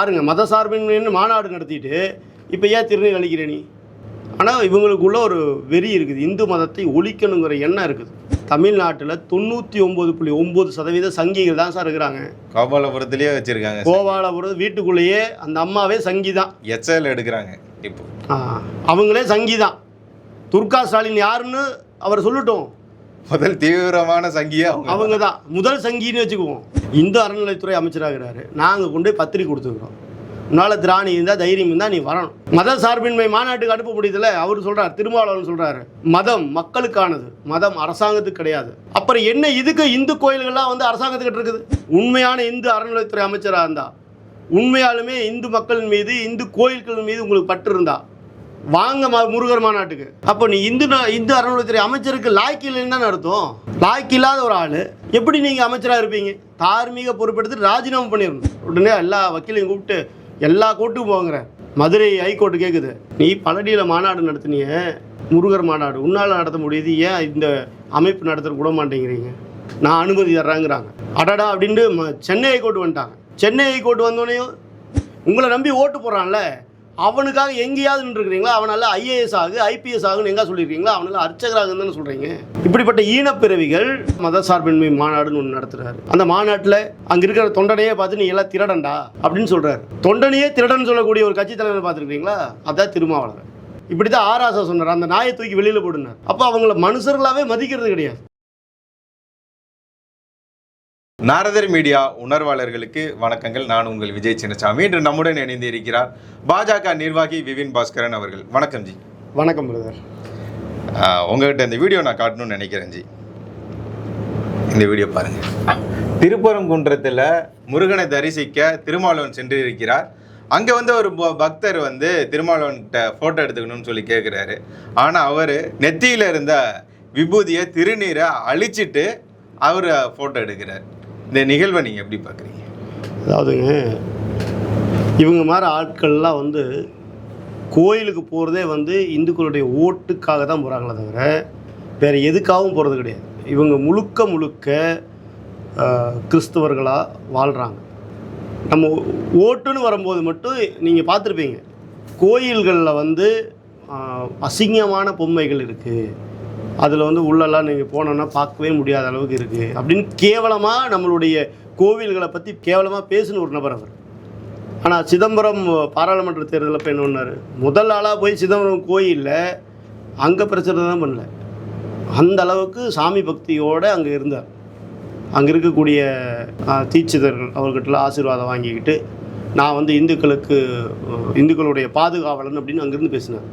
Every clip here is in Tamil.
பாருங்கள் மத சார்பின்மைன்னு மாநாடு நடத்திட்டு இப்போ ஏன் திருநீர் அழிக்கிற நீ? ஆனால் இவங்களுக்குள்ள ஒரு வெறி இருக்குது. இந்து மதத்தை ஒழிக்கணுங்கிற எண்ணம் இருக்குது. தமிழ்நாட்டில் தொண்ணூற்றி ஒம்பது புள்ளி ஒம்பது சதவீத சங்கிகள் தான் சார் இருக்கிறாங்க. கோபாலபுரத்திலேயே வச்சிருக்காங்க கோபாலபுரம் வீட்டுக்குள்ளேயே அந்த அம்மாவே சங்கி தான். எச்எல் எடுக்கிறாங்க இப்போ. அவங்களே சங்கி தான். துர்கா ஸ்டாலின் யாருன்னு அவர் சொல்லட்டும். முதல் தீவிரமான சங்கியா அவங்க. தான் முதல் சங்கின்னு வச்சுக்குவோம். இந்து அறநிலைத்துறை அமைச்சராகிறாரு. நாங்கள் கொண்டு போய் பத்திரிக்கை கொடுத்துருக்கோம் உன்னால் திராணி இருந்தால் தைரியம் இருந்தால் நீ வரணும். மத சார்பின்மை மாநாட்டுக்கு அனுப்ப முடியுதுல அவர் சொல்கிறார் திருமாவளவன் சொல்கிறாரு மதம் மக்களுக்கானது. மதம் அரசாங்கத்துக்கு கிடையாது. அப்புறம் என்ன இதுக்கு இந்து கோயில்கள்லாம் வந்து அரசாங்கத்துக்கிட்ட இருக்குது? உண்மையான இந்து அறநிலைத்துறை அமைச்சராக இருந்தா உண்மையாலுமே இந்து மக்கள் மீது இந்து கோயில்கள் மீது உங்களுக்கு பற்று இருந்தா வாங்க முருகர் மாநாட்டுக்கு. அப்போ நீ இந்து இந்து அறநிலையத்துறை அமைச்சருக்கு லாய்க்கு இல்லைன்னு அர்த்தம்? லாய்க்கு இல்லாத ஒரு ஆள். எப்படி நீங்கள் அமைச்சராக இருப்பீங்க? தார்மீக பொறுப்பெடுத்து ராஜினாமா பண்ணிடணும். உடனே எல்லா வக்கீலையும் கூப்பிட்டு எல்லா கோர்ட்டுக்கும் போங்கிற. மதுரை ஹைகோர்ட்டு கேட்குது நீ பழனியில் மாநாடு நடத்தினிய. முருகர் மாநாடு. உன்னால் நடத்த முடியுது. ஏன் இந்த அமைப்பு நடத்த விட மாட்டேங்கிறீங்க? நான் அனுமதி தர்றாங்கிறாங்க. அடடா அப்படின்ட்டு ம- சென்னை ஹைகோர்ட் வந்துட்டாங்க. சென்னை ஹைகோர்ட் வந்தோடனையும் உங்களை நம்பி ஓட்டு போடுறான்ல. அவனுக்காக எங்கேயாவது நின்றுருக்கிறீங்களா? அவனால் ஐஏஎஸ் ஆகு ஐபிஎஸ் ஆகுன்னு எங்கே சொல்லியிருக்கீங்களா? அவனால் அர்ச்சகராக தானே சொல்கிறீங்க இப்படிப்பட்ட ஈனப்பிறவிகள் மத சார்பின்மை மாநாடுன்னு ஒன்று நடத்துகிறாரு அந்த மாநாட்டில் அங்கே இருக்கிற தொண்டனையே பார்த்து நீ எல்லாம் திருடன்டா அப்படின்னு சொல்றாரு. தொண்டனையே திருடன் சொல்லக்கூடிய ஒரு கட்சி தலைவர் பார்த்துருக்கீங்களா? அதான் திருமாவளர் இப்படி தான் ஆராசா சொன்னார். அந்த நாயை தூக்கி வெளியில் போடுனார். அப்போ அவங்கள மனுஷர்களாகவே மதிக்கிறது கிடையாது. நாரதர் மீடியா உணர்வாளர்களுக்கு வணக்கங்கள். நான் உங்கள் விஜய் சின்னசாமி. இன்று நம்முடன் இணைந்து இருக்கிறார் பாஜக நிர்வாகி விபின் பாஸ்கரன் அவர்கள். வணக்கம் ஜி. வணக்கம் பிரதர். உங்ககிட்ட இந்த வீடியோ நான் காட்டணும்னு நினைக்கிறேன் ஜி. இந்த வீடியோ பாருங்க. திருப்பரங்குன்றத்தில் முருகனை தரிசிக்க திருமாவளவன் சென்று இருக்கிறார் அங்கே வந்து ஒரு பக்தர் வந்து திருமாவளவன்கிட்ட ஃபோட்டோ எடுத்துக்கணும்னு சொல்லி கேட்குறாரு ஆனால் அவர் நெத்தியில் இருந்த விபூதியை திருநீரை அழிச்சிட்டு அவர் ஃபோட்டோ எடுக்கிறார். இந்த நிகழ்வை நீங்கள் எப்படி பார்க்குறீங்க? அதாவதுங்க இவங்க மாதிரி ஆட்கள்லாம் வந்து கோயிலுக்கு போகிறதே வந்து இந்துக்களுடைய ஓட்டுக்காக தான் போகிறாங்களே தவிர வேறு எதுக்காகவும் போகிறது கிடையாது. இவங்க முழுக்க முழுக்க கிறிஸ்தவர்களாக வாழ்கிறாங்க நம்ம ஓட்டுன்னு வரும்போது மட்டும் நீங்கள் பார்த்துருப்பீங்க. கோயில்களில் வந்து அசிங்கமான பொம்மைகள் இருக்குது அதில் வந்து உள்ளெல்லாம் நீங்கள் போனோன்னா பார்க்கவே முடியாத அளவுக்கு இருக்குது அப்படின்னு கேவலமாக நம்மளுடைய கோவில்களை பற்றி கேவலமாக பேசின ஒரு நபர் அவர். ஆனால் சிதம்பரம் பாராளுமன்ற தேர்தலில் போய் என்ன பண்ணார்? முதல் ஆளாக போய் சிதம்பரம் கோயிலில் அங்கே பிரச்சனை தான் பண்ணல. அந்த அளவுக்கு சாமி பக்தியோடு அங்கே இருந்தார். அங்கே இருக்கக்கூடிய தீட்சிதர்கள் அவர்கிட்டலாம் ஆசீர்வாதம் வாங்கிக்கிட்டு நான் வந்து இந்துக்களுக்கு இந்துக்களுடைய பாதுகாவலன் அப்படின்னு அங்கேருந்து பேசினார்.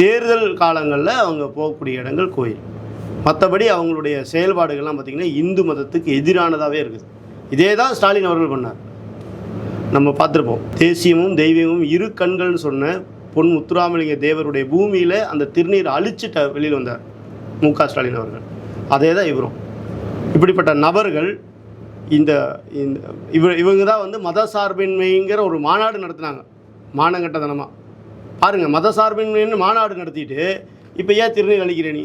தேர்தல் காலங்களில் அவங்க போகக்கூடிய இடங்கள் கோயில். மற்றபடி அவங்களுடைய செயல்பாடுகள்லாம் பார்த்திங்கன்னா இந்து மதத்துக்கு எதிரானதாகவே இருக்குது. இதே தான் ஸ்டாலின் அவர்கள் பண்ணார். நம்ம பார்த்துருப்போம். தேசியமும் தெய்வமும் இரு கண்கள்னு சொன்ன பொன் முத்துராமலிங்க தேவருடைய பூமியில் அந்த திருநீர் அழிச்சிட்ட வெளியில் வந்தார் மு க ஸ்டாலின் அவர்கள். அதே தான் இவரும். இப்படிப்பட்ட நபர்கள் இந்த இந்த இவ இவங்க தான் வந்து மத சார்பின்மைங்கிற ஒரு மாநாடு நடத்தினாங்க. மானங்கட்டத்தனமாக பாருங்கள் மத சார்பின்மைன்னு மாநாடு நடத்திட்டு இப்போ ஏன் திருநீர் அழிக்கிற நீ?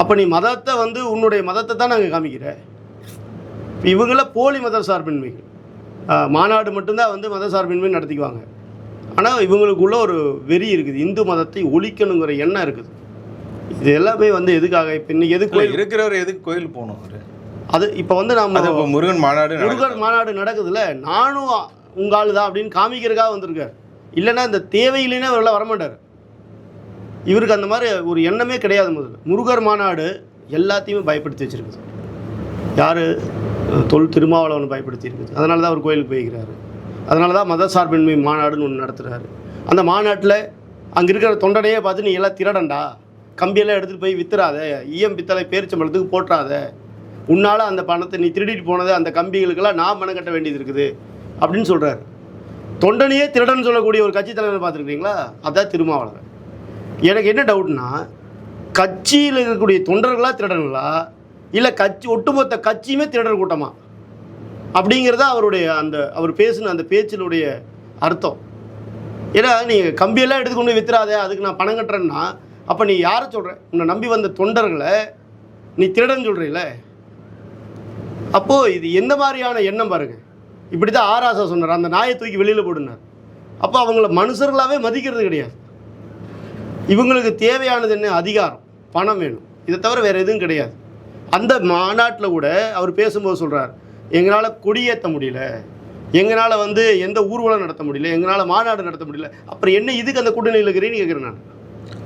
அப்போ நீ மதத்தை வந்து உன்னுடைய மதத்தை தான் நாங்கள் காமிக்கிற. இவங்கள போலி மத சார்பின்மைகள். ஆஹ், மாநாடு மட்டும்தான் வந்து மத சார்பின்மை நடத்திக்குவாங்க. ஆனால் இவங்களுக்குள்ள ஒரு வெறி இருக்குது. இந்து மதத்தை ஒழிக்கணுங்கிற எண்ணம் இருக்குது. இது எல்லாமே வந்து எதுக்காக? இப்போ இன்னைக்கு எது இல்ல, கோயில்? இருக்கிறவர் எதுக்கு கோயில் போகணும் அது இப்போ வந்து நம்ம முருகன் மாநாடு. முருகர் மாநாடு நடக்குதுல்ல? நானும் உங்க ஆளு தான் அப்படின்னு காமிக்கிறதுக்காக வந்திருக்கார். இல்லைன்னா இந்த தேவையில்லைன்னா அவரெல்லாம் வரமாட்டார். இவருக்கு அந்த மாதிரி ஒரு எண்ணமே கிடையாது முதல்ல. முருகர் மாநாடு எல்லாத்தையுமே பயப்படுத்தி வச்சுருக்குது. யார்? தொல் திருமாவளவன் பயப்படுத்தி இருக்குது. அதனால தான் அவர் கோயிலுக்கு போய்க்கிறாரு. அதனால தான் மதசார்பின்மை மாநாடுன்னு ஒன்று நடத்துகிறாரு அந்த மாநாட்டில் அங்கே இருக்கிற தொண்டனையே பார்த்து நீ எல்லாம் திரடண்டா? கம்பியெல்லாம் எடுத்துகிட்டு போய் வித்துறாத. ஈயம் பித்தளை பேரிச்சம்பளத்துக்கு போட்டுறாத. உன்னால் அந்த பணத்தை நீ திருடிட்டு போனது அந்த கம்பிகளுக்கெல்லாம் நான் பணம் கட்ட வேண்டியது இருக்குது. அப்படின்னு சொல்கிறாரு தொண்டனையே திருடன் சொல்லக்கூடிய ஒரு கட்சி தலைவர் பார்த்துருக்கீங்களா? அதான் திருமாவளவன். எனக்கு என்ன டவுட்னா கட்சியில் இருக்கக்கூடிய தொண்டர்களா திருடன்களா இல்லை கட்சி ஒட்டுமொத்த கட்சியுமே திருடர் கூட்டமா? அப்படிங்கிறத அவருடைய அந்த அவர் பேசின அந்த பேச்சினுடைய அர்த்தம். ஏன்னா நீங்கள் கம்பியெல்லாம் எடுத்துக்கொண்டு வித்துறாதே அதுக்கு நான் பணம் கட்டுறேன்னா அப்போ நீ யாரை சொல்கிற உன்னை நம்பி வந்த தொண்டர்களை நீ திருடன் சொல்கிறீல்ல அப்போது இது எந்த மாதிரியான எண்ணம் பாருங்கள் இப்படி தான் ஆராசா சொன்னார். அந்த நாயை தூக்கி வெளியில் போடுனார். அப்போ அவங்கள மனுஷர்களாகவே மதிக்கிறது கிடையாது. இவங்களுக்கு தேவையானது என்ன? அதிகாரம் பணம் வேணும். இதை தவிர வேறு எதுவும் கிடையாது. அந்த மாநாட்டில் கூட அவர் பேசும்போது சொல்கிறார் எங்களால் கொடியேற்ற முடியல. எங்களால் வந்து எந்த ஊர்வலம் நடத்த முடியல. எங்களால் மாநாடு நடத்த முடியல. அப்புறம் என்ன இதுக்கு அந்த கூட்டணியில் இருக்கிறேன்னு கேட்குறேன் நான்.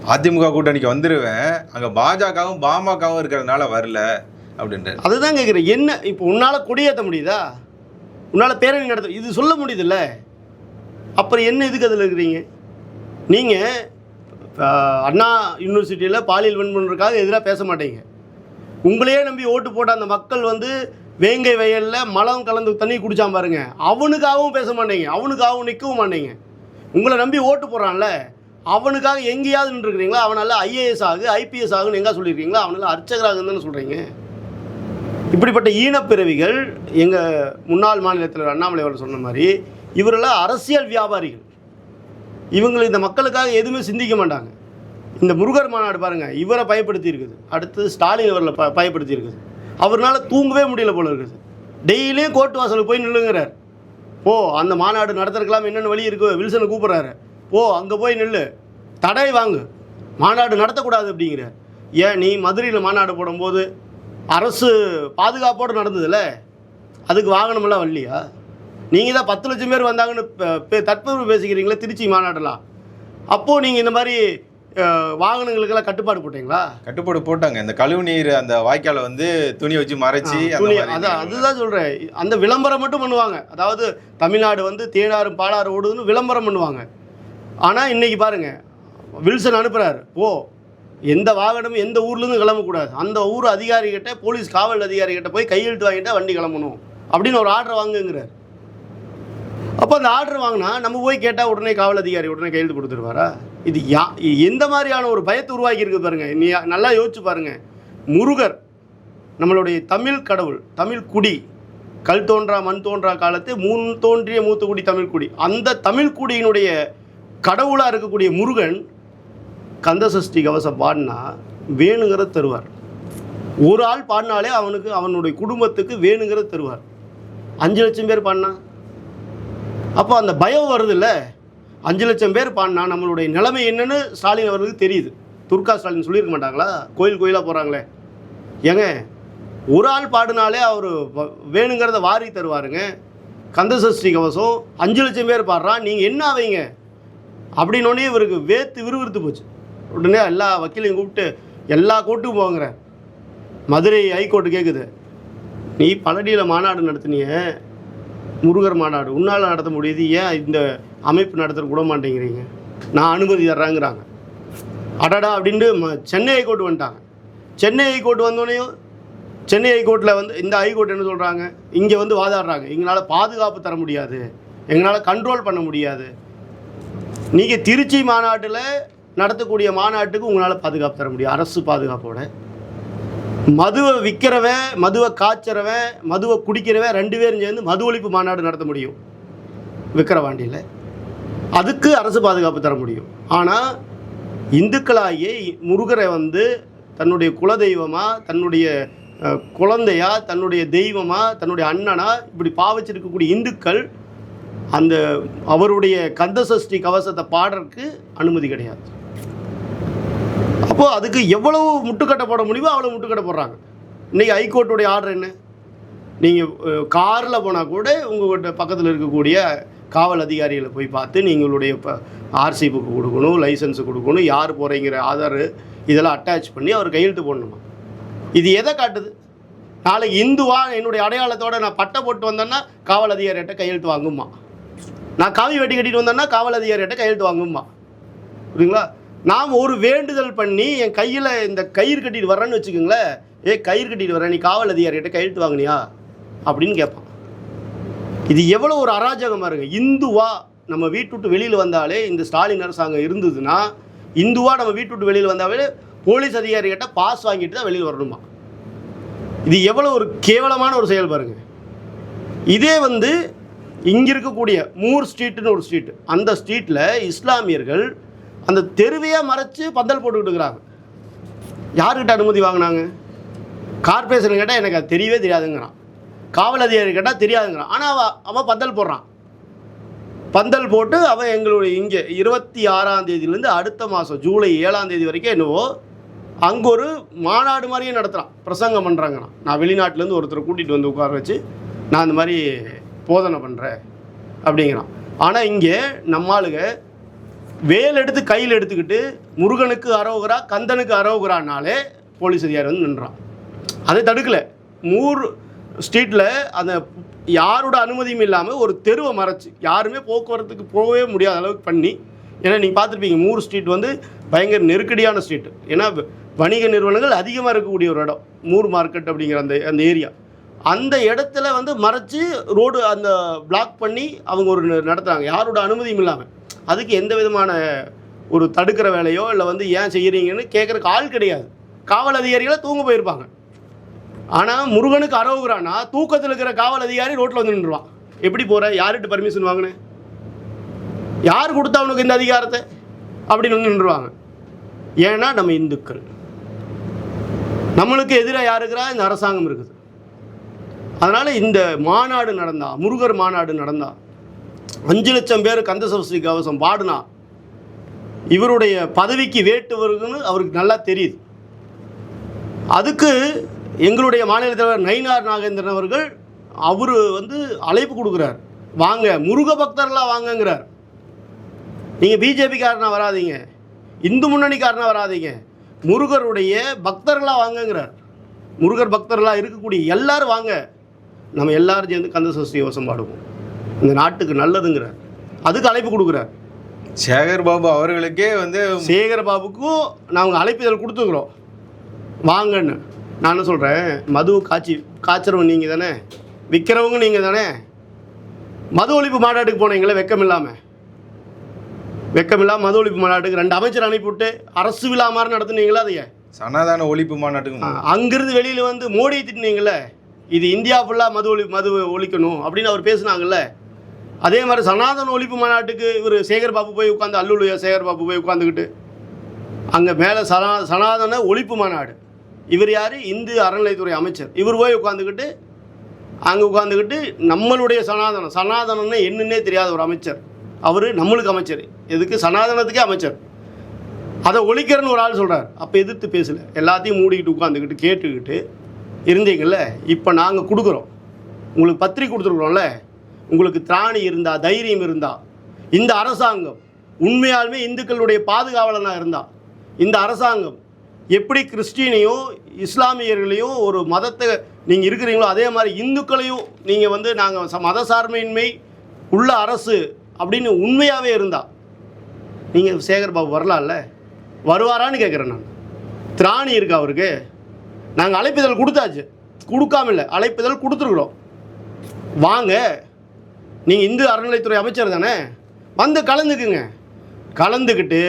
அதிமுக கூட்டணிக்கு வந்துருவேன். அங்க பாஜகவும் பாமகவும் இருக்கிறதுனால வரல. அப்படின்றாரு. அதுதான் கேட்குறேன் என்ன இப்போ உன்னால் கொடியேற்ற முடியுதா? உன்னால் பேரணி நடத்த இது சொல்ல முடியுதுல்ல? அப்புறம் என்ன இதுக்கு அதில் இருக்கிறீங்க? நீங்கள் அண்ணா யூனிவர்சிட்டியில் பாலியல் வன்முறைக்காக எதிராக பேச மாட்டீங்க. உங்களையே நம்பி ஓட்டு போட்ட அந்த மக்கள் வந்து வேங்கை வயலில் மலம் கலந்து தண்ணி குடித்தான் பாருங்க. அவனுக்காகவும் பேச மாட்டீங்க. அவனுக்காகவும் நிற்கவும் மாட்டீங்க. உங்களை நம்பி ஓட்டு போடுறான்ல. அவனுக்காக எங்கேயாவது நின்றுருக்கிறீங்களா அவனால் ஐஏஎஸ் ஆகு ஐபிஎஸ் ஆகுன்னு எங்கே சொல்லியிருக்கீங்களா அவனால் அர்ச்சகராகுன்னு சொல்கிறீங்க இப்படிப்பட்ட ஈனப்பிறவிகள் எங்கள் முன்னாள் மாநிலத்தில் அண்ணாமலை அவர்கள் சொன்ன மாதிரி இவரெல்லாம் அரசியல் வியாபாரிகள். இவங்க இந்த மக்களுக்காக எதுவுமே சிந்திக்க மாட்டாங்க. இந்த முருகர் மாநாடு பாருங்கள் இவரை பயப்படுத்தி இருக்குது. அடுத்து ஸ்டாலின் அவர்களை ப பயப்படுத்தி இருக்குது. அவர்னால தூங்கவே முடியல போல இருக்குது. டெய்லியும் கோர்ட் வாசலுக்கு போய் நில்லுங்கிறார். ஓ அந்த மாநாடு நடத்துறதுக்கெல்லாம் என்னென்ன வழி இருக்கு வில்சனை கூப்பிட்றாரு. ஓ அங்கே போய் நில்லு. தடை வாங்கு. மாநாடு நடத்தக்கூடாது அப்படிங்கிறார். ஏன் நீ மதுரையில் மாநாடு போடும்போது அரசு பாதுகாப்போடு நடந்ததுல? அதுக்கு வாகனமெல்லாம் வரலையா? நீங்கள் தான் பத்து லட்சம் பேர் வந்தாங்கன்னு தற்போது பேசிக்கிறீங்களே திருச்சி மாநாடெல்லாம் அப்போது நீங்கள் இந்த மாதிரி வாகனங்களுக்கெல்லாம் கட்டுப்பாடு போட்டீங்களா? கட்டுப்பாடு போட்டாங்க. இந்த கழிவு நீர் அந்த வாய்க்கால வந்து துணி வச்சு மறைச்சி அதான் அதுதான் சொல்கிறேன் அந்த விளம்பரம் மட்டும் பண்ணுவாங்க. அதாவது தமிழ்நாடு வந்து தேனாரும் பாலாறு ஓடுதுன்னு விளம்பரம் பண்ணுவாங்க. ஆனால் இன்னைக்கு பாருங்க வில்சன் அனுப்புகிறாரு ஓ எந்த வாகனமும் எந்த ஊர்லேருந்து கிளம்பக்கூடாது. அந்த ஊர் அதிகாரிகிட்ட போலீஸ் காவல் அதிகாரிகிட்ட போய் கையெழுத்து வாங்கிட்டா வண்டி கிளம்பணும். அப்படின்னு ஒரு ஆர்டர் வாங்குங்கிறார். அப்போ அந்த ஆர்டர் வாங்கினா நம்ம போய் கேட்டால் உடனே காவல் அதிகாரி உடனே கையெழுத்து கொடுத்துருவாரா? இது யா எந்த மாதிரியான ஒரு பயத்தை உருவாக்கி இருக்குது பாருங்கள் நீ நல்லா யோசிச்சு பாருங்கள் முருகர் நம்மளுடைய தமிழ் கடவுள் தமிழ் குடி கல் தோன்றா மண் தோன்றா காலத்து மூன் தோன்றிய மூத்துக்குடி தமிழ் குடி. அந்த தமிழ் குடியினுடைய கடவுளாக இருக்கக்கூடிய முருகன் கந்தசஷ்டி கவசம் பாடினா வேணுங்கிறத தருவார். ஒரு ஆள் பாடினாலே அவனுக்கு அவனுடைய குடும்பத்துக்கு வேணுங்கிறத தருவார். அஞ்சு லட்சம் பேர் பாடினா? அப்போ அந்த பயம் வருதுல்ல? அஞ்சு லட்சம் பேர் பாடினா நம்மளுடைய நிலைமை என்னன்னு ஸ்டாலின் அவர்களுக்கு தெரியுது. துர்கா ஸ்டாலின் சொல்லியிருக்க மாட்டாங்களா? கோயில் கோயிலாக போகிறாங்களே ஏங்க ஒரு ஆள் பாடினாலே அவர் வேணுங்கிறத வாரி தருவாருங்க. கந்தசஷ்டி கவசம் அஞ்சு லட்சம் பேர் பாடுறான் நீங்கள் என்ன ஆவீங்க? அப்படின்னோடனே இவருக்கு வேத்து விறுவிறுத்து போச்சு. உடனே எல்லா வக்கீலையும் கூப்பிட்டு எல்லா கோர்ட்டுக்கும் போங்கிறேன். மதுரை ஹைகோர்ட்டு கேட்குது நீ பழனியில் மாநாடு நடத்துனிய. முருகர் மாநாடு. உன்னால் நடத்த முடியுது. ஏன் இந்த அமைப்பு நடத்த விட மாட்டேங்கிறீங்க? நான் அனுமதி தர்றாங்கிறாங்க. அடடா அப்படின்ட்டு ம- சென்னை ஹைகோர்ட் வந்துட்டாங்க. சென்னை ஹைகோர்ட் வந்தோடனையும் சென்னை ஹைகோர்ட்டில் வந்து இந்த ஹைகோர்ட் என்ன சொல்கிறாங்க இங்கே வந்து வாதாடுறாங்க. எங்களால் பாதுகாப்பு தர முடியாது. எங்களால் கண்ட்ரோல் பண்ண முடியாது. நீங்கள் திருச்சி மாநாட்டில் நடத்தக்கூடிய மாநாட்டுக்கு உங்களால் பாதுகாப்பு தர முடியும். அரசு பாதுகாப்போட. மதுவை விற்கிறவன் மதுவை காய்ச்சறவன் மதுவை குடிக்கிறவன் ரெண்டு பேரும் சேர்ந்து மது ஒழிப்பு மாநாடு நடத்த முடியும். விக்கிரவாண்டியில். அதுக்கு அரசு பாதுகாப்பு தர முடியும். ஆனால் இந்துக்களாகிய முருகரை வந்து தன்னுடைய குலதெய்வமாக தன்னுடைய குழந்தையா தன்னுடைய தெய்வமா தன்னுடைய அண்ணனா இப்படி பாவச்சிருக்கக்கூடிய இந்துக்கள் அந்த அவருடைய கந்தசஷ்டி கவசத்தை பாடுறதுக்கு அனுமதி கிடையாது. அப்போது அதுக்கு எவ்வளவு முட்டுக்கட்டை போட முடியுமோ அவ்வளோ முட்டுக்கட்டை போடுறாங்க. இன்றைக்கி ஹைகோர்ட்டுடைய ஆர்டர் என்ன? நீங்கள் காரில் போனால் கூட உங்கள்கிட்ட பக்கத்தில் இருக்கக்கூடிய காவல் அதிகாரிகளை போய் பார்த்து நீங்களுடைய இப்போ ஆர்சி புக்கு கொடுக்கணும் லைசன்ஸ் கொடுக்கணும் யார் போகிறீங்கிற ஆதார் இதெல்லாம் அட்டாச் பண்ணி அவர் கையெழுத்து போடணுமா? இது எதை காட்டுது? நாளைக்கு இந்துவா என்னுடைய அடையாளத்தோட நான் பட்டை போட்டு வந்தேன்னா காவல் அதிகாரிகிட்ட கையெழுத்து வாங்குமா நான் காவி வெட்டி கட்டிட்டு வந்தேன்னா காவல் அதிகாரிகிட்ட கையெழுத்து வாங்குமா புரியுங்களா நாம் ஒரு வேண்டுதல் பண்ணி என் கையில் இந்த கயிறு கட்டிட்டு வரேன்னு வச்சுக்கோங்களேன் ஏ கயிறு கட்டிட்டு வரேன் நீ காவல் அதிகாரிகிட்ட கையெழுத்து வாங்கினியா? அப்படின்னு கேட்பான். இது எவ்வளோ ஒரு அராஜகம் பாருங்க இந்துவா நம்ம வீட்டு விட்டு வெளியில் வந்தாலே இந்த ஸ்டாலின் அரசாங்கம் இருந்ததுன்னா இந்துவா நம்ம வீட்டு விட்டு வெளியில் வந்தாலே போலீஸ் அதிகாரிகிட்ட பாஸ் வாங்கிட்டு தான் வெளியில் வரணுமா? இது எவ்வளோ ஒரு கேவலமான ஒரு செயல் பாருங்க. இதே வந்து இங்கே இருக்கக்கூடிய மூர் ஸ்ட்ரீட்டுன்னு ஒரு ஸ்ட்ரீட் அந்த ஸ்ட்ரீட்டில் இஸ்லாமியர்கள் அந்த தெருவையே மறைச்சு பந்தல் போட்டுக்கிட்டு இருக்கிறாங்க யாருக்கிட்ட அனுமதி வாங்கினாங்க? கார்பரேஷன் கேட்டால் எனக்கு அது தெரியவே தெரியாதுங்கிறான். காவல் அதிகாரி கேட்டால் தெரியாதுங்கிறான். ஆனால் அவன் அவன் பந்தல் போடுறான். பந்தல் போட்டு அவன் எங்களுடைய இங்கே இருபத்தி ஆறாம் தேதியிலேருந்து அடுத்த மாதம் ஜூலை ஏழாம் தேதி வரைக்கும் என்னவோ அங்கே ஒரு மாநாடு மாதிரியே நடத்துகிறான் பிரசங்கம் பண்ணுறாங்கண்ணா நான் வெளிநாட்டிலேருந்து ஒருத்தரை கூட்டிகிட்டு வந்து உட்கார வச்சு நான் இந்த மாதிரி போதனை பண்ணுறேன் அப்படிங்கிறான். ஆனால் இங்கே நம்மளுக்கு வேல் எடுத்து கையில் எடுத்துக்கிட்டு முருகனுக்கு அரோகரா கந்தனுக்கு அரோகரானாலே போலீஸ் அதிகாரி வந்து நின்றான். அதை தடுக்கலை. மூர் ஸ்ட்ரீட்டில் அந்த யாரோட அனுமதியும் இல்லாமல் ஒரு தெருவை மறைச்சு யாருமே போக்குவரத்துக்கு போகவே முடியாத அளவுக்கு பண்ணி ஏன்னா நீங்கள் பார்த்துருப்பீங்க மூர் ஸ்ட்ரீட் வந்து பயங்கர நெருக்கடியான ஸ்ட்ரீட். ஏன்னா வணிக நிறுவனங்கள் அதிகமாக இருக்கக்கூடிய ஒரு இடம் மூர் மார்க்கெட் அப்படிங்கிற அந்த அந்த ஏரியா. அந்த இடத்துல வந்து மறைச்சு ரோடு அந்த பிளாக் பண்ணி அவங்க ஒரு நடத்துகிறாங்க யாரோட அனுமதியும் இல்லாமல் அதுக்கு எந்த விதமான ஒரு தடுக்கிற வேலையோ இல்லை வந்து ஏன் செய்கிறீங்கன்னு கேட்குறக்கு ஆள் கிடையாது. காவல் அதிகாரிகளை தூங்க போயிருப்பாங்க. ஆனால் முருகனுக்கு அறவுகிறானா தூக்கத்தில் இருக்கிற காவல் அதிகாரி ரோட்டில் வந்து நின்றுவான் எப்படி போகிற யார்கிட்ட பர்மிஷன் வாங்கினேன் யார் கொடுத்தா அவனுக்கு இந்த அதிகாரத்தை? அப்படின்னு வந்து நின்றுவாங்க ஏன்னா நம்ம இந்துக்கள். நம்மளுக்கு எதிராக யாருக்கிறா இந்த அரசாங்கம் இருக்குது. அதனால் இந்த மாநாடு நடந்தா முருகர் மாநாடு நடந்தா அஞ்சு லட்சம் பேர் கந்தசஷ்டி கவசம் பாடுனா இவருடைய பதவிக்கு வேட்டு வருதுன்னு அவருக்கு நல்லா தெரியுது. அதுக்கு எங்களுடைய மாநில தலைவர் நயினார் நாகேந்திரன் அவர்கள் அவர் வந்து அழைப்பு கொடுக்குறார். வாங்க முருக பக்தர்களாக வாங்கங்கிறார். நீங்கள் பிஜேபிக்காரனா வராதீங்க. இந்து முன்னணிக்காரனா வராதீங்க. முருகருடைய பக்தர்களாக வாங்கங்கிறார். முருகர் பக்தர்களாக இருக்கக்கூடிய எல்லாரும் வாங்க. நம்ம எல்லாரும் சேர்ந்து கந்த சஷ்டி யோசம் பாடுவோம். இந்த நாட்டுக்கு நல்லதுங்கிறார் அதுக்கு அழைப்பு கொடுக்குறார் சேகர் பாபு அவர்களுக்கே வந்து சேகர பாபுக்கும் நாங்கள் அழைப்பிதழ் கொடுத்துக்கிறோம். வாங்கன்னு. நான் என்ன சொல்கிறேன் மது காய்ச்சி காய்ச்சறவங்க நீங்கள் தானே? விற்கிறவங்க நீங்கள் தானே? மது ஒழிப்பு மாநாட்டுக்கு போனீங்களே வெக்கம் இல்லாமல் வெக்கம் இல்லாமல் மது ஒழிப்பு மாநாட்டுக்கு ரெண்டு அமைச்சர் அனுப்பிவிட்டு அரசு விழா மாதிரி நடத்துனீங்களா அதைய? சனாதன ஒழிப்பு மாநாட்டுக்கு அங்கிருந்து வெளியில் வந்து மோடியை திட்டினீங்களே? இது இந்தியா ஃபுல்லாக மது ஒழி மது ஒழிக்கணும் அப்படின்னு அவர் பேசுனாங்கல்ல. அதே மாதிரி சனாதன ஒழிப்பு மாநாட்டுக்கு இவர் சேகர் பாபு போய் உட்காந்து அல்லுலுயா சேகர் பாபு போய் உட்காந்துக்கிட்டு அங்கே மேலே சனா சனாதன ஒழிப்பு மாநாடு. இவர் யார்? இந்து அறநிலைத்துறை அமைச்சர். இவர் போய் உட்காந்துக்கிட்டு அங்கே உட்காந்துக்கிட்டு நம்மளுடைய சனாதனம் சனாதனம்னு என்னன்னே தெரியாத ஒரு அமைச்சர். அவர் நம்மளுக்கு அமைச்சர். எதுக்கு? சனாதனத்துக்கே அமைச்சர். அதை ஒழிக்கிறன்னு ஒரு ஆள் சொல்கிறார் அப்போ எதிர்த்து பேசலை. எல்லாத்தையும் மூடிக்கிட்டு உட்காந்துக்கிட்டு கேட்டுக்கிட்டு இருந்தீங்கல்ல இப்போ நாங்கள் கொடுக்குறோம். உங்களுக்கு பத்திரிக்கை கொடுத்துருக்குறோம்ல உங்களுக்கு திராணி இருந்தால் தைரியம் இருந்தால் இந்த அரசாங்கம் உண்மையாலுமே இந்துக்களுடைய பாதுகாவலனாக இருந்தால் இந்த அரசாங்கம் எப்படி கிறிஸ்டினையும் இஸ்லாமியர்களையும் ஒரு மதத்தை நீங்கள் இருக்கிறீங்களோ அதே மாதிரி இந்துக்களையும் நீங்கள் வந்து நாங்கள் மத சார்மையின்மை உள்ள அரசு அப்படின்னு உண்மையாகவே இருந்தால் நீங்கள் சேகர் பாபு வரலாம்ல? வருவாரான்னு கேட்குறேன் நான். திராணி இருக்கா அவருக்கு? நாங்கள் அழைப்பிதழ் கொடுத்தாச்சு. கொடுக்காம இல்லை அழைப்பிதழ் கொடுத்துருக்குறோம். வாங்க நீங்கள் இந்து அறநிலைத்துறை அமைச்சர் தானே? வந்து கலந்துக்குங்க. கலந்துக்கிட்டு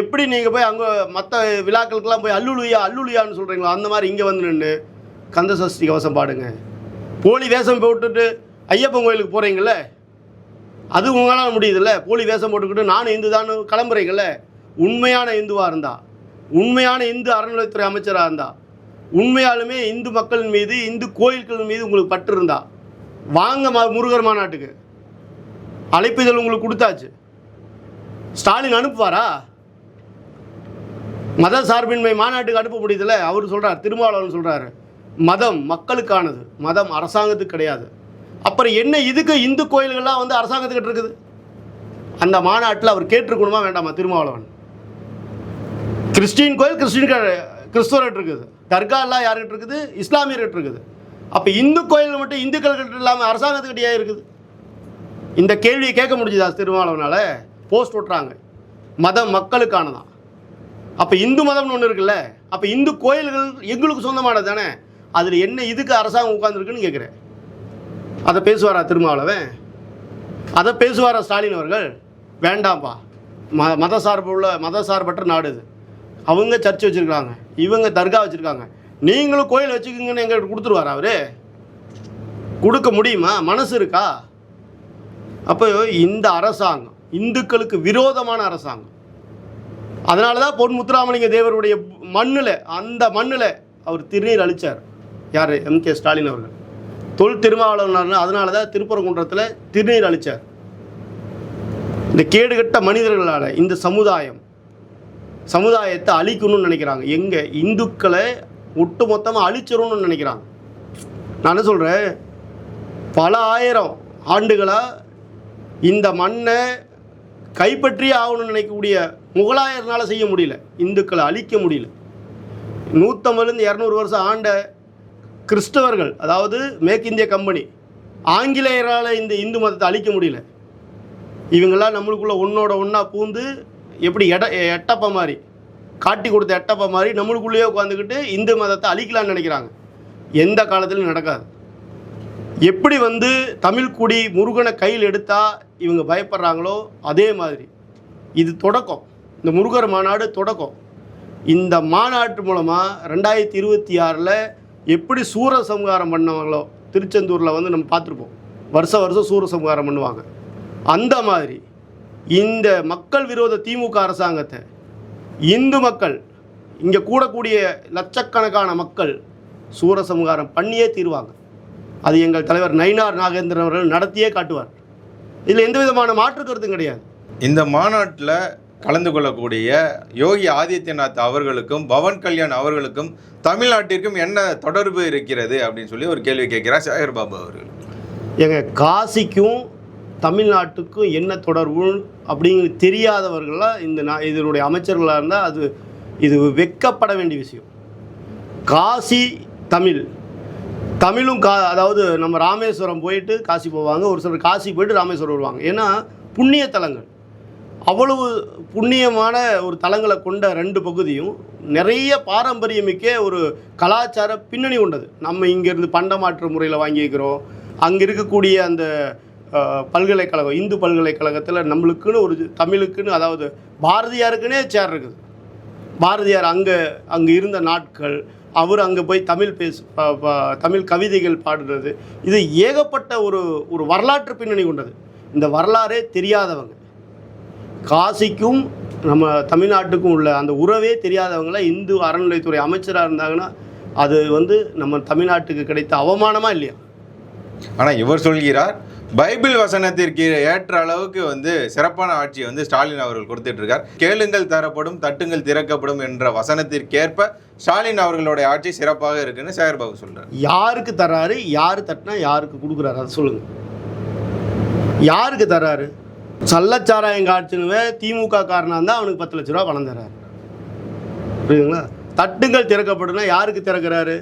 எப்படி நீங்கள் போய் அங்கே மற்ற விழாக்களுக்கெல்லாம் போய் அல்லுலுயா அல்லுலுயான்னு சொல்கிறீங்களோ அந்த மாதிரி இங்கே வந்து நின்று கந்த சஷ்டி கவசம் பாடுங்க. போலி வேஷம் போட்டுட்டு ஐயப்பன் கோயிலுக்கு போகிறீங்கள அது உங்களால் முடியுதுல்ல? போலி வேஷம் போட்டுக்கிட்டு நானும் இந்து தான் கிளம்புறீங்கள உண்மையான இந்துவாக இருந்தா உண்மையான இந்து அறநிலைத்துறை அமைச்சராக இருந்தால் உண்மையாலுமே இந்து மக்கள் மீது இந்து கோயில்கள் மீது உங்களுக்கு பற்று இருந்தா வாங்க முருகர் மாநாட்டுக்கு. அழைப்பிதழ் உங்களுக்கு கொடுத்தாச்சு. ஸ்டாலின் அனுப்புவாரா? மத சார்பின்மை மாநாட்டுக்கு அனுப்ப முடியுதுல்ல அவர் சொல்றார் திருமாவளவன் சொல்றாரு மதம் மக்களுக்கானது மதம் அரசாங்கத்துக்கு கிடையாது. அப்புறம் என்ன இதுக்கு இந்து கோயில்கள்லாம் வந்து அரசாங்கத்துக்கிட்ட இருக்குது? அந்த மாநாட்டில் அவர் கேட்டிருக்கணுமா வேண்டாமா திருமாவளவன்? கிறிஸ்டின் கோயில் கிறிஸ்டின் கிறிஸ்துவர்கிட்ட இருக்குது. தர்கா எல்லாம் யார்கிட்ட இருக்குது? இஸ்லாமியர்கிட்ட இருக்குது. அப்போ இந்து கோயில் மட்டும் இந்துக்கள்கிட்ட இல்லாமல் அரசாங்கத்துக்கிட்டே இருக்குது. இந்த கேள்வியை கேட்க முடிஞ்சுதா திருமாவளவனால்? போஸ்ட் விட்றாங்க மதம் மக்களுக்கானதான் அப்போ இந்து மதம்னு ஒன்று இருக்குல்ல? அப்போ இந்து கோயில்கள் எங்களுக்கு சொந்தமானது தானே? அதில் என்ன இதுக்கு அரசாங்கம் உட்காந்துருக்குன்னு கேட்குறேன். அதை பேசுவாரா திருமாவளவன்? அதை பேசுவாரா ஸ்டாலின் அவர்கள்? வேண்டாம்ப்பா. ம மத சார்பு உள்ள மத சார்பற்ற நாடு இது. அவங்க சர்ச் வச்சுருக்காங்க இவங்க தர்கா வச்சுருக்காங்க. நீங்களும் கோயில் வச்சுக்கோங்கன்னு எங்கள்கிட்ட கொடுத்துருவாரா அவரு? கொடுக்க முடியுமா? மனசு இருக்கா? அப்போ இந்த அரசாங்கம் இந்துக்களுக்கு விரோதமான அரசாங்கம். அதனால தான் பொன் முத்துராமலிங்க தேவருடைய மண்ணில் அந்த மண்ணில் அவர் திருநீர் அழிச்சார். யார்? எம். கே. ஸ்டாலின் அவர்கள். தொல் திருமாவளவனார் அதனால தான் திருப்பரங்குன்றத்தில் திருநீர் அழிச்சார். இந்த கேடுகட்ட மனிதர்களால் இந்த சமுதாயம் சமுதாயத்தை அழிக்கணும்னு நினைக்கிறாங்க. எங்கே? இந்துக்களை ஒட்டு மொத்தமாக அழிச்சிடணும்னு நினைக்கிறாங்க. நான் என்ன சொல்கிறேன் பல ஆயிரம் ஆண்டுகளாக இந்த மண்ணை கைப்பற்றியே ஆகணும்னு நினைக்கக்கூடிய முகலாயர்னால செய்ய முடியல. இந்துக்களை அழிக்க முடியல. நூற்றம்பதுலேருந்து இரநூறு வருஷம் ஆண்ட கிறிஸ்தவர்கள் அதாவது மேற்கிந்திய கம்பெனி ஆங்கிலேயரால் இந்த இந்து மதத்தை அழிக்க முடியல. இவங்கெல்லாம் நம்மளுக்குள்ள ஒன்றோட ஒன்றா பூந்து எப்படி எட எட்டப்ப மாதிரி காட்டி கொடுத்த எட்டப்ப மாதிரி நம்மளுக்குள்ளேயே உட்காந்துக்கிட்டு இந்து மதத்தை அழிக்கலான்னு நினைக்கிறாங்க. எந்த காலத்திலும் நடக்காது. எப்படி வந்து தமிழ் குடி முருகனை கையில் எடுத்தால் இவங்க பயப்படுறாங்களோ அதே மாதிரி. இது தொடக்கம். இந்த முருகர் மாநாடு தொடக்கம். இந்த மாநாட்டு மூலமாக ரெண்டாயிரத்தி இருபத்தி ஆறில் எப்படி சூரசம்ஹாரம் பண்ணவங்களோ திருச்செந்தூரில் வந்து நம்ம பார்த்துருப்போம். வருஷ வருஷம் சூரசம்ஹாரம் பண்ணுவாங்க. அந்த மாதிரி இந்த மக்கள் விரோத திமுக அரசாங்கத்தை இந்து மக்கள் இங்கே கூடக்கூடிய லட்சக்கணக்கான மக்கள் சூரசம்ஹாரம் பண்ணியே தீருவாங்க. அது எங்கள் தலைவர் நயினார் நாகேந்திரன் அவர்கள் நடத்தியே காட்டுவார். இதில் எந்த விதமான மாற்று கருத்தும் கிடையாது. இந்த மாநாட்டில் கலந்து கொள்ளக்கூடிய யோகி ஆதித்யநாத் அவர்களுக்கும் பவன் கல்யாண் அவர்களுக்கும் தமிழ்நாட்டிற்கும் என்ன தொடர்பு இருக்கிறது அப்படின்னு சொல்லி ஒரு கேள்வி கேட்கிறார் சேகர் பாபு அவர்கள். எங்க காசிக்கும் தமிழ்நாட்டுக்கும் என்ன தொடர்பு அப்படிங்கிறது தெரியாதவர்களாக இந்த நான் இதனுடைய அமைச்சர்களாக இருந்தால் அது இது வெக்கப்பட வேண்டிய விஷயம். காசி தமிழ். தமிழும் கா அதாவது நம்ம ராமேஸ்வரம் போயிட்டு காசி போவாங்க. ஒரு சிலர் காசி போயிட்டு ராமேஸ்வரம் வருவாங்க. ஏன்னா புண்ணிய தலங்கள். அவ்வளவு புண்ணியமான ஒரு தலங்களை கொண்ட ரெண்டு பகுதியும் நிறைய பாரம்பரியமிக்க ஒரு கலாச்சார பின்னணி கொண்டது. நம்ம இங்கேருந்து பண்டமாற்று முறையில் வாங்கியிருக்கிறோம். அங்கே இருக்கக்கூடிய அந்த பல்கலைக்கழகம் இந்து பல்கலைக்கழகத்தில் நம்மளுக்குன்னு ஒரு தமிழுக்குன்னு அதாவது பாரதியாருக்குன்னே சேர் இருக்குது. பாரதியார் அங்கே அங்கே இருந்த நாட்கள் அவர் அங்கே போய் தமிழ் பேசு ப- ப- தமிழ் கவிதைகள் பாடுறது இது ஏகப்பட்ட ஒரு ஒரு வரலாற்று பின்னணி கொண்டது. இந்த வரலாறே தெரியாதவங்க. காசிக்கும் நம்ம தமிழ்நாட்டுக்கும் உள்ள அந்த உறவே தெரியாதவங்கள இந்து அறநிலைத்துறை அமைச்சராக இருந்தாங்கன்னா அது வந்து நம்ம தமிழ்நாட்டுக்கு கிடைத்த அவமானமா இல்லையா? ஆனால் இவர் சொல்கிறார் பைபிள் வசனத்திற்கு ஏற்ற அளவுக்கு வந்து சிறப்பான ஆட்சி வந்து ஸ்டாலின் அவர்கள் கொடுத்துட்டு இருக்கார் கேளுங்கள் தரப்படும் தட்டுங்கள் திறக்கப்படும் என்ற வசனத்திற்கேற்ப ஸ்டாலின் அவர்களுடைய ஆட்சி சிறப்பாக இருக்குன்னு சேகர் பாபு சொல்றார். யாருக்கு தராரு யார் தட்டினா யாருக்கு கொடுக்குறாரு? அதை சொல்லுங்க. யாருக்கு தராரு சல்லச்சாராயம் காய்ச்சினுவே திமுக காரணம் இருந்தால் அவனுக்கு பத்து லட்ச ரூபா பணம் தராரு புரியுதுங்களா? தட்டுங்கள் திறக்கப்படுனா யாருக்கு திறக்கிறாரு?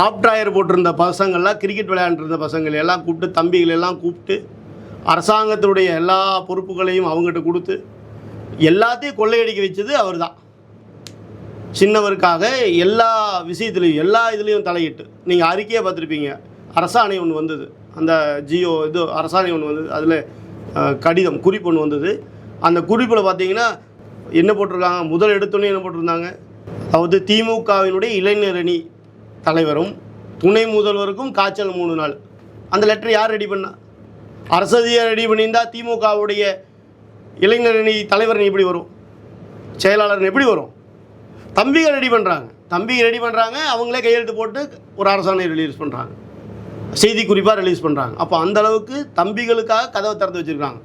ஆப் ட்ராயர் போட்டிருந்த பசங்கள்லாம் கிரிக்கெட் விளையாண்டுருந்த பசங்களை எல்லாம் கூப்பிட்டு தம்பிகளை எல்லாம் கூப்பிட்டு அரசாங்கத்தினுடைய எல்லா பொறுப்புகளையும் அவங்ககிட்ட கொடுத்து எல்லாத்தையும் கொள்ளையடிக்க வச்சது அவர் தான் சின்னவருக்காக எல்லா விஷயத்துலையும் எல்லா இதுலேயும் தலையிட்டு நீங்கள் அறிக்கையை பார்த்துருப்பீங்க. அரசாணை ஒன்று வந்தது. அந்த ஜியோ இது அரசாணை ஒன்று வந்தது. அதில் கடிதம் குறிப்பு ஒன்று வந்தது. அந்த குறிப்பில் பார்த்தீங்கன்னா என்ன போட்டிருக்காங்க? முதல் எடுத்தோன்னே என்ன போட்டிருந்தாங்க? அதாவது திமுகவினுடைய இளைஞரணி தலைவரும் துணை முதல்வருக்கும் காய்ச்சல் மூணு நாள். அந்த லெட்டர் யார் ரெடி பண்ணா? அரசதியாக ரெடி பண்ணியிருந்தா திமுகவுடைய இளைஞரணி தலைவர் எப்படி வரும்? செயலாளர் எப்படி வரும்? தம்பிகள் ரெடி பண்ணுறாங்க தம்பிகள் ரெடி பண்ணுறாங்க அவங்களே கையெழுத்து போட்டு ஒரு அரசாணை ரிலீஸ் பண்ணுறாங்க செய்தி குறிப்பாக ரிலீஸ் பண்ணுறாங்க அப்போ அந்த அளவுக்கு தம்பிகளுக்காக கதவை திறந்து வச்சுருக்காங்க.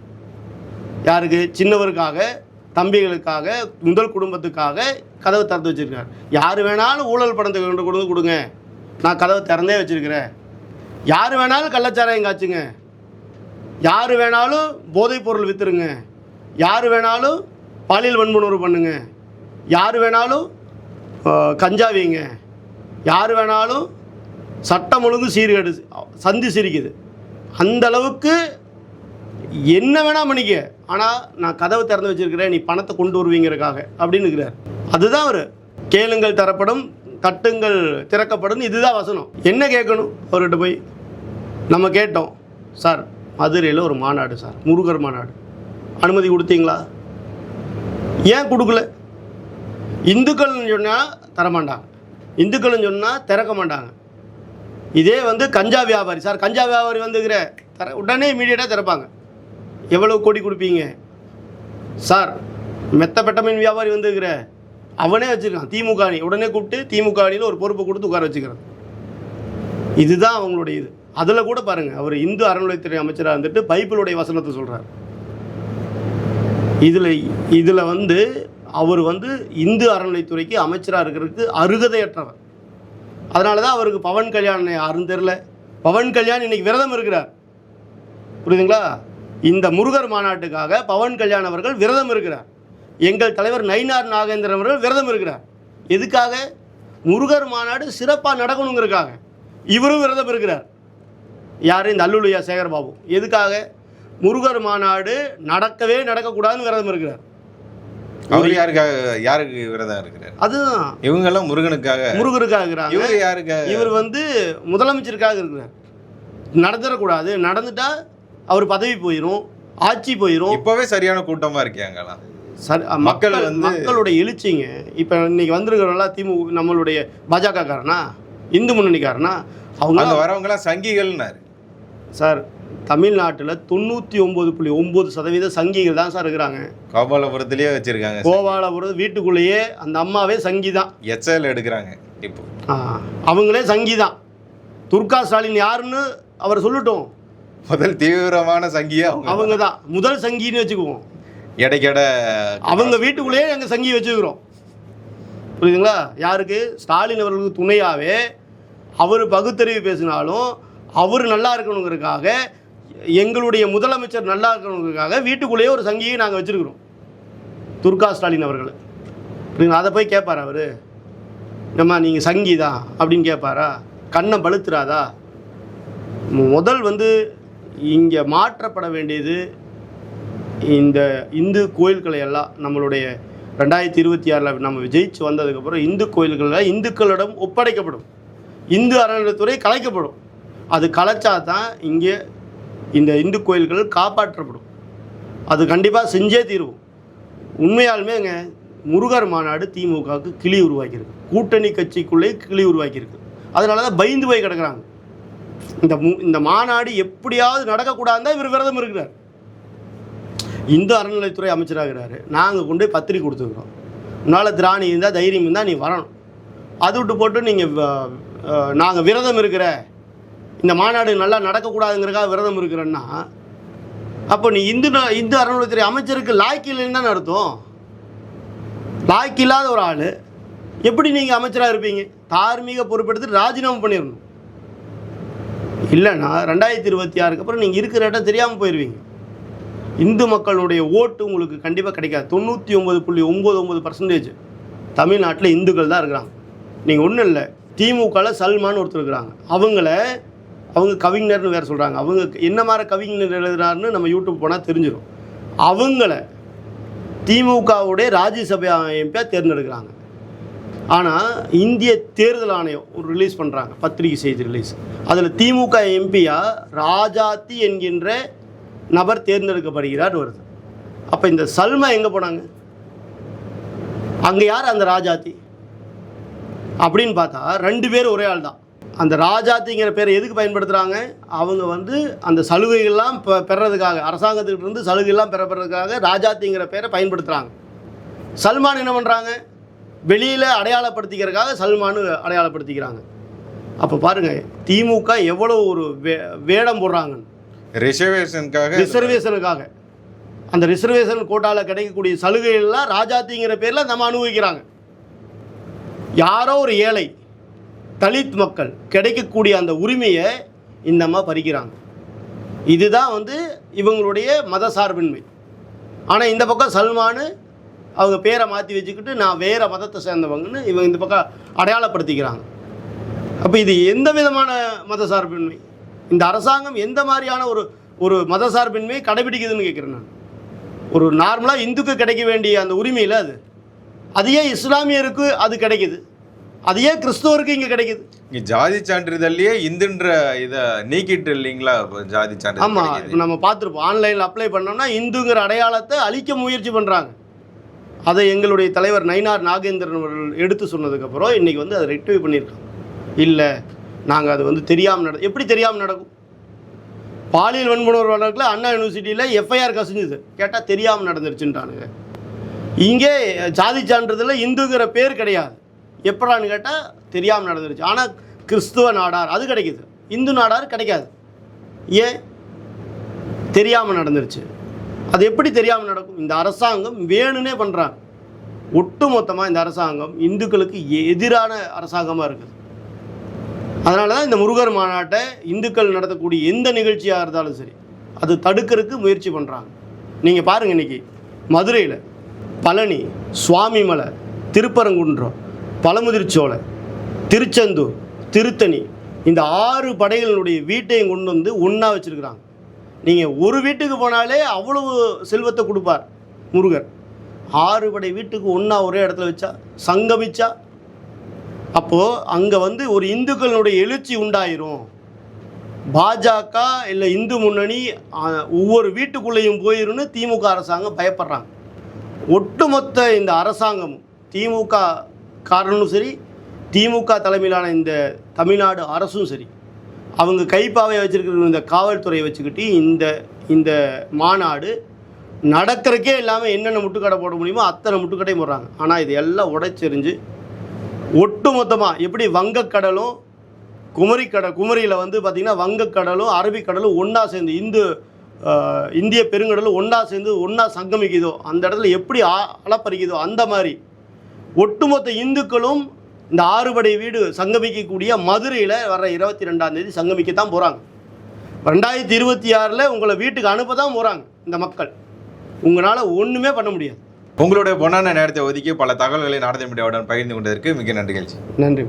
யாருக்கு? சின்னவருக்காக. தம்பிகளுக்காக முதல் குடும்பத்துக்காக கதவை திறந்து வச்சுருக்காரு யார் வேணாலும் ஊழல் பணத்தை கொண்டு கொடுத்து கொடுங்க. நான் கதவை திறந்தே வச்சுருக்கிறேன். யார் வேணாலும் கள்ளச்சாராயம் காய்ச்சுங்க. யார் வேணாலும் போதைப் பொருள் விற்றுருங்க யார் வேணாலும் பாலியல் வன்புணர்வு பண்ணுங்க. யார் வேணாலும் கஞ்சாவீங்க கஞ்சா வைங்க. யார் வேணாலும் சட்டம் ஒழுங்கு சீர்கேடு சந்தி சிரிக்குது. அந்த அளவுக்கு என்ன வேணால் பண்ணிக்க. ஆனால் நான் கதவை திறந்து வச்சிருக்கிறேன் நீ பணத்தை கொண்டு வருவீங்கிறக்காக அப்படின்னு இருக்கிறார் அதுதான் அவர். கேளுங்கள் தரப்படும் தட்டுங்கள் திறக்கப்படும் இதுதான் வசனம். என்ன கேட்கணும்? அவர்கிட்ட போய் நம்ம கேட்டோம். சார் மதுரையில் ஒரு மாநாடு சார் முருகர் மாநாடு. அனுமதி கொடுத்தீங்களா? ஏன் கொடுக்கல? இந்துக்கள்னு சொன்னால் தரமாட்டாங்க இந்துக்கள்னு சொன்னால் திறக்க மாட்டாங்க. இதே வந்து கஞ்சா வியாபாரி. சார் கஞ்சா வியாபாரி வந்துக்கிற தர உடனே இமீடியட்டாக திறப்பாங்க. எவ்வளோ கோடி கொடுப்பீங்க? சார் மெத்த பெட்டமின் வியாபாரி வந்துருக்கிற. அவனே வச்சுருக்கான் திமுக அணி. உடனே கூப்பிட்டு திமுக அணியில் ஒரு பொறுப்பை கொடுத்து உட்கார வச்சுக்கிறான். இதுதான் அவங்களுடைய இது. அதில் கூட பாருங்க அவர் இந்து அறநிலையத்துறை அமைச்சராக இருந்துட்டு பைப்பிளுடைய வசனத்தை சொல்கிறார் இதில் இதில் வந்து அவர் வந்து இந்து அறநிலைத்துறைக்கு அமைச்சராக இருக்கிறதுக்கு அருகதையற்றவர். அதனால தான் அவருக்கு பவன் கல்யாண் யாருன்னு தெரில பவன் கல்யாண் இன்னைக்கு விரதம் இருக்கிறார். புரியுதுங்களா? இந்த முருகர் மாநாட்டுக்காக பவன் கல்யாண் அவர்கள் விரதம் இருக்கிறார். எங்கள் தலைவர் நயினார் நாகேந்திரன் அவர்கள் விரதம் இருக்கிறார். எதுக்காக? முருகர் மாநாடு சிறப்பாக நடக்கணுங்கிறதுக்காக. இவரும் விரதம் இருக்கிறார். யார்? இந்த அல்லுலையா சேகர்பாபு. எதுக்காக? முருகர் மாநாடு நடக்கவே நடக்கக்கூடாதுன்னு விரதம் இருக்கிறார். அவர் யாருக்காக யாருக்கு விரதம் இருக்கிறார்? அதுதான். இவங்க எல்லாம் முருகனுக்காக. முருகருக்காக இருக்கிறாங்க. இவங்க யாருக்காக? இவர் வந்து முதலமைச்சருக்காக இருக்கிறார். நடந்துடக்கூடாது. நடந்துட்டா அவர் பதவி போயிடும் ஆட்சி போயிடும் இப்பவே சரியான கூட்டமா இருக்கே அங்கெல்லாம் சரி மக்கள் வந்து- மக்களுடைய எழுச்சிங்க. இப்போ இன்னைக்கு வந்திருக்கிறவங்களா திமுக நம்மளுடைய பாஜக காரனா இந்து முன்னணிக்காரனா அவங்க அங்க வரவங்க எல்லாம் சங்கிகள்னாரு. சார் தமிழ்நாட்டில் தொண்ணூற்றி ஒம்பது புள்ளி ஒம்பது சதவீத சங்கிகள் தான் சார் இருக்கிறாங்க. கோபாலபுரத்திலேயே வச்சிருக்காங்க கோபாலபுரம் வீட்டுக்குள்ளேயே அந்த அம்மாவே சங்கி தான். எச்எல் எடுக்கிறாங்க இப்போ. அவங்களே சங்கி தான். துர்கா ஸ்டாலின் யாருன்னு அவர் சொல்லட்டும். முதல் தீவிரமான சங்கியா அவங்க. தான் முதல் சங்கின்னு வச்சுக்குவோம். எடைக்கெட அவங்க வீட்டுக்குள்ளேயே எங்கள் சங்கி வச்சுக்கிறோம். புரியுதுங்களா? யாருக்கு? ஸ்டாலின் அவர்களுக்கு துணையாகவே அவர் பகுத்தறிவு பேசினாலும் அவர் நல்லா இருக்கணுங்கிறதுக்காக எங்களுடைய முதலமைச்சர் நல்லா இருக்கணுங்கிறதுக்காக வீட்டுக்குள்ளேயே ஒரு சங்கியை நாங்கள் வச்சுருக்கிறோம். துர்கா ஸ்டாலின் அவர்கள். புரியுங்களா அதை போய் கேட்பார் அவர்? நம்ம நீங்கள் சங்கி தான் அப்படின்னு கேட்பாரா? கண்ணை பழுத்துறாதா? முதல் வந்து இங்கே மாற்றப்பட வேண்டியது இந்த இந்து கோயில்களை எல்லாம் நம்மளுடைய ரெண்டாயிரத்தி இருபத்தி ஆறில் நம்ம ஜெயிச்சு வந்ததுக்கப்புறம் இந்து கோயில்களில் இந்துக்களிடம் ஒப்படைக்கப்படும். இந்து அறநிலையத்துறை கலைக்கப்படும். அது கலைச்சா தான் இங்கே இந்த இந்து கோயில்கள் காப்பாற்றப்படும். அது கண்டிப்பாக செஞ்சே தீருவோம். உண்மையாலுமேங்க முருகர் மாநாடு திமுகவுக்கு கிளி உருவாக்கியிருக்கு. கூட்டணி கட்சிக்குள்ளே கிளி உருவாக்கியிருக்கு. அதனால தான் பயந்து போய் கிடக்குறாங்க. இந்த மு- இந்த மாநாடு எப்படியாவது நடக்கக்கூடாதுன்னு இவர் விரதம் இருக்கிறார். இந்து அறநிலைத்துறை அமைச்சராகிறாரு. நாங்கள் கொண்டு போய் பத்திரிக்கை கொடுத்துருக்கோம் உன்னால் திராணி இருந்தால் தைரியம் இருந்தால் நீ வரணும். அது விட்டு போட்டு நீங்கள் நாங்கள் விரதம் இருக்கிற இந்த மாநாடு நல்லா நடக்கக்கூடாதுங்கிறக்காக விரதம் இருக்கிறேன்னா அப்போ நீ இந்து இந்து அறநிலைத்துறை அமைச்சருக்கு லாய்க்கு இல்லைன்னு தானே அர்த்தம்? லாய்க்கு இல்லாத ஒரு ஆள். எப்படி நீங்கள் அமைச்சராக இருப்பீங்க? தார்மீக பொறுப்பெடுத்து ராஜினாமா பண்ணிடணும் இல்லைன்னா ரெண்டாயிரத்தி இருபத்தி ஆறுக்கு அப்புறம் நீங்கள் இருக்கிற இடம் தெரியாமல் போயிடுவீங்க இந்து மக்களுடைய ஓட்டு உங்களுக்கு கண்டிப்பாக கிடைக்காது. தொண்ணூற்றி ஒம்பது புள்ளி ஒம்பது ஒம்பது பர்சன்டேஜ் தமிழ்நாட்டில் இந்துக்கள் தான் இருக்கிறாங்க. நீங்கள் ஒன்றும் இல்லை திமுகவில் சல்மான் ஒருத்தர் இருக்கிறாங்க. அவங்கள அவங்க கவிஞர்னு வேறு சொல்கிறாங்க அவங்க என்ன மாதிரி கவிஞர் எழுதுறாருன்னு நம்ம யூடியூப் போனால் தெரிஞ்சிடும் அவங்கள திமுகவுடைய ராஜ்யசபை எம்பியாக தேர்ந்தெடுக்கிறாங்க. ஆனால் இந்திய தேர்தல் ஆணையம் ஒரு ரிலீஸ் பண்ணுறாங்க பத்திரிகை செய்தி ரிலீஸ் அதில் திமுக எம்பியாக ராஜாத்தி என்கின்ற நபர் தேர்ந்தெடுக்கப்படுகிறார் வருது. அப்போ இந்த சல்மா எங்கே போனாங்க? அங்கே யார் அந்த ராஜாத்தி? அப்படின்னு பார்த்தா ரெண்டு பேர் ஒரே ஆள் தான். அந்த ராஜாத்திங்கிற பேரை எதுக்கு பயன்படுத்துகிறாங்க அவங்க வந்து அந்த சலுகைகள்லாம் பெ பெறதுக்காக அரசாங்கத்துக்கிட்ட இருந்து சலுகைகள்லாம் பெற பெறதுக்காக ராஜாத்திங்கிற பேரை பயன்படுத்துகிறாங்க சல்மான் என்ன பண்ணுறாங்க வெளியில் அடையாளப்படுத்திக்கிறதுக்காக சல்மான் அடையாளப்படுத்திக்கிறாங்க. அப்போ பாருங்கள் திமுக எவ்வளோ ஒரு வே வேடம் போடுறாங்கன்னு. ரிசர்வேஷனுக்காக ரிசர்வேஷனுக்காக அந்த ரிசர்வேஷன் கோட்டாவில் கிடைக்கக்கூடிய சலுகைகள்லாம் ராஜாத்திங்கிற பேரில் நம்ம அனுபவிக்கிறாங்க. யாரோ ஒரு ஏழை தலித் மக்கள் கிடைக்கக்கூடிய அந்த உரிமையை இந்த அம்மா பறிக்கிறாங்க. இதுதான் வந்து இவங்களுடைய மத சார்பின்மை ஆனால் இந்த பக்கம் சல்மானு அவங்க பேரை மாற்றி வச்சுக்கிட்டு நான் வேறு மதத்தை சேர்ந்தவங்கன்னு இவங்க இந்த பக்கம் அடையாளப்படுத்திக்கிறாங்க. அப்போ இது எந்த விதமான மத சார்பின்மை இந்த அரசாங்கம் எந்த மாதிரியான ஒரு ஒரு மத சார்பின்மை கடைபிடிக்குதுன்னு கேட்குறேன் நான். ஒரு நார்மலாக இந்துக்கு கிடைக்க வேண்டிய அந்த உரிமையில் அது. அது ஏன் இஸ்லாமியருக்கு அது கிடைக்குது. அது ஏன் கிறிஸ்துவருக்கு இங்கே கிடைக்குது. இங்க ஜாதி சான்றிதழ்லயே இந்துன்ற இத நீக்கிட்டு இல்லைங்களா? ஜாதி சான்றிதழ் ஆமாம் நம்ம பார்த்துருப்போம் ஆன்லைனில் அப்ளை பண்ணோம்னா இந்துங்கிற அடையாளத்தை அழிக்க முயற்சி பண்ணுறாங்க அதை எங்களுடைய தலைவர் நயினார் நாகேந்திரன் அவர்கள் எடுத்து சொன்னதுக்கப்புறம் இன்றைக்கி வந்து அதை ரெக்டிஃபை பண்ணியிருக்காங்க. இல்லை நாங்கள் அது வந்து தெரியாமல் நட எப்படி தெரியாமல் நடக்கும்? பாலியல் வன்புணர்வு வழக்கில் அண்ணா யூனிவர்சிட்டியில் எஃப்ஐஆர் கசிஞ்சுது. கேட்டால் தெரியாமல் நடந்துருச்சுன்ட்டானுங்க இங்கே ஜாதி சான்றிதழில் இந்துங்கிற பேர் கிடையாது. எப்படான்னு கேட்டால் தெரியாமல் நடந்துருச்சு. ஆனால் கிறிஸ்துவ நாடார் அது கிடைக்குது. இந்து நாடார் கிடைக்காது. ஏன்? தெரியாமல் நடந்துருச்சு. அது எப்படி தெரியாமல் நடக்கும்? இந்த அரசாங்கம் வேணும்னே பண்ணுறாங்க ஒட்டுமொத்தமாக இந்த அரசாங்கம் இந்துக்களுக்கு எதிரான அரசாங்கமாக இருக்குது. அதனால தான் இந்த முருகர் மாநாட்டை இந்துக்கள் நடத்தக்கூடிய எந்த நிகழ்ச்சியாக இருந்தாலும் சரி அது தடுக்கிறதுக்கு முயற்சி பண்ணுறாங்க நீங்கள் பாருங்கள் இன்னைக்கு மதுரையில் பழனி சுவாமிமலை திருப்பரங்குன்றம் பழமுதிர்ச்சோலை திருச்செந்தூர் திருத்தணி இந்த ஆறு படைகளினுடைய வீட்டையும் கொண்டு வந்து ஒன்றா வச்சுருக்குறாங்க. நீங்கள் ஒரு வீட்டுக்கு போனாலே அவ்வளவு செல்வத்தை கொடுப்பார் முருகர். ஆறு படை வீட்டுக்கு ஒன்றா ஒரே இடத்துல வச்சா சங்கமிச்சா அப்போது அங்கே வந்து ஒரு இந்துக்களுடைய எழுச்சி உண்டாயிரும். பாஜக இல்லை இந்து முன்னணி ஒவ்வொரு வீட்டுக்குள்ளேயும் போயிரும்னு திமுக அரசாங்கம் பயப்படுறாங்க. ஒட்டுமொத்த இந்த அரசாங்கமும் திமுக காரனும் சரி திமுக தலைமையிலான இந்த தமிழ்நாடு அரசும் சரி அவங்க கைப்பாவை வச்சுருக்கிற இந்த காவல்துறையை வச்சுக்கிட்டு இந்த இந்த மாநாடு நடக்கிறக்கே இல்லாமல் என்னென்ன முட்டுக்கடை போட முடியுமோ அத்தனை முட்டுக்கடையும் போடுறாங்க. ஆனால் இது எல்லாம் உடைச்செறிஞ்சு ஒட்டுமொத்தமாக எப்படி வங்கக்கடலும் குமரிக்கடல் குமரியில் வந்து பார்த்திங்கன்னா வங்கக்கடலும் அரபிக்கடலும் ஒன்றா சேர்ந்து இந்து இந்திய பெருங்கடலும் ஒன்றா சேர்ந்து ஒன்றா சங்கமிக்குதோ அந்த இடத்துல எப்படி அளப்பறிக்குதோ அந்த மாதிரி ஒட்டுமொத்த இந்துக்களும் இந்த ஆறுபடை வீடு சங்கமிக்கக்கூடிய மதுரையில் வர இருபத்தி ரெண்டாம் தேதி சங்கமிக்க தான் போகிறாங்க ரெண்டாயிரத்தி இருபத்தி ஆறில் உங்களை வீட்டுக்கு அனுப்ப தான் போகிறாங்க இந்த மக்கள். உங்களால் ஒன்றுமே பண்ண முடியாது. உங்களுடைய பொன்னான நேரத்தை ஒதுக்கி பல தகவல்களை நாடக மீடியாவுடன் பகிர்ந்து கொண்டதற்கு மிக நன்றிகள். நன்றி.